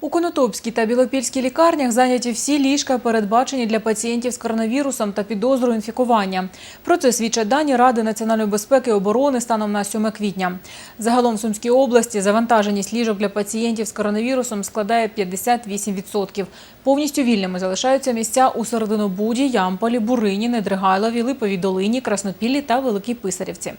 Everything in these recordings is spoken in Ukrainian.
У Конотопській та Білопільській лікарнях зайняті всі ліжка, передбачені для пацієнтів з коронавірусом та підозрою інфікування. Про це свідчать дані Ради національної безпеки і оборони станом на 7 квітня. Загалом в Сумській області завантаженість ліжок для пацієнтів з коронавірусом складає 58%. Повністю вільними залишаються місця у Серединобуді, Ямполі, Бурині, Недригайлові, Липовій Долині, Краснопіллі та Великій Писарівці.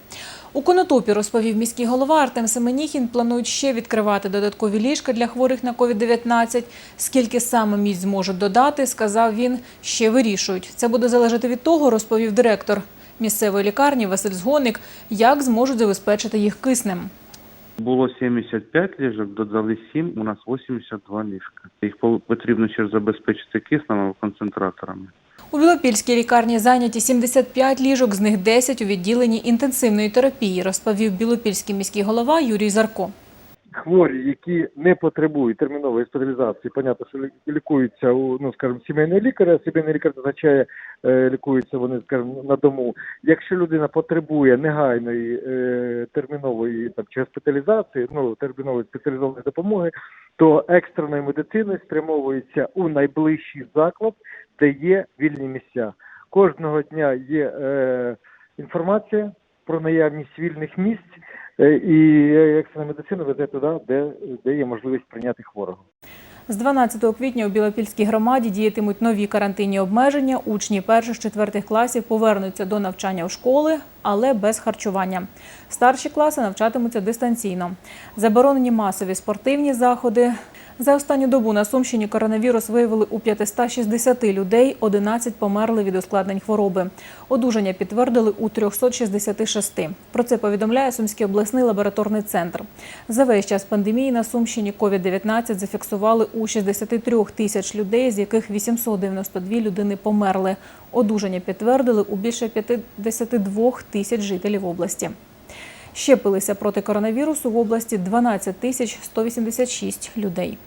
У Конотопі, розповів міський голова Артем Семеніхін, планують ще відкривати додаткові ліжка для хворих на COVID-19. Скільки саме місць зможуть додати, сказав він, ще вирішують. Це буде залежати від того, розповів директор місцевої лікарні Василь Згоник, як зможуть забезпечити їх киснем. Було 75 ліжок, додали 7, у нас 82 ліжка. Їх по- потрібно ще забезпечити киснем або концентраторами. У Білопільській лікарні зайняті 75 ліжок, з них 10 у відділенні інтенсивної терапії, розповів білопільський міський голова Юрій Зарко. Хворі, які не потребують термінової госпіталізації, понятно, що лі- лікуються у ну скажімо, сімейного лікаря. Сімейний лікар означає е, лікуються вони, скажімо, на дому. Якщо людина потребує негайної е, термінової там чи госпіталізації, ну термінової спеціалізованої допомоги, то екстреною медициною спрямовується у найближчий заклад, де є вільні місця. Кожного дня є е, інформація про наявність вільних місць. Е, І екстрена медицина веде туди, де, де є можливість прийняти хворого. З 12 квітня у Білопільській громаді діятимуть нові карантинні обмеження. Учні перших-четвертих класів повернуться до навчання в школи, але без харчування. Старші класи навчатимуться дистанційно. Заборонені масові спортивні заходи. За останню добу на Сумщині коронавірус виявили у 560 людей, 11 померли від ускладнень хвороби. Одужання підтвердили у 366. Про це повідомляє Сумський обласний лабораторний центр. За весь час пандемії на Сумщині COVID-19 зафіксували у 63 тисяч людей, з яких 892 людини померли. Одужання підтвердили у більше 52 тисяч жителів області. Щепилися проти коронавірусу в області 12 тисяч 186 людей.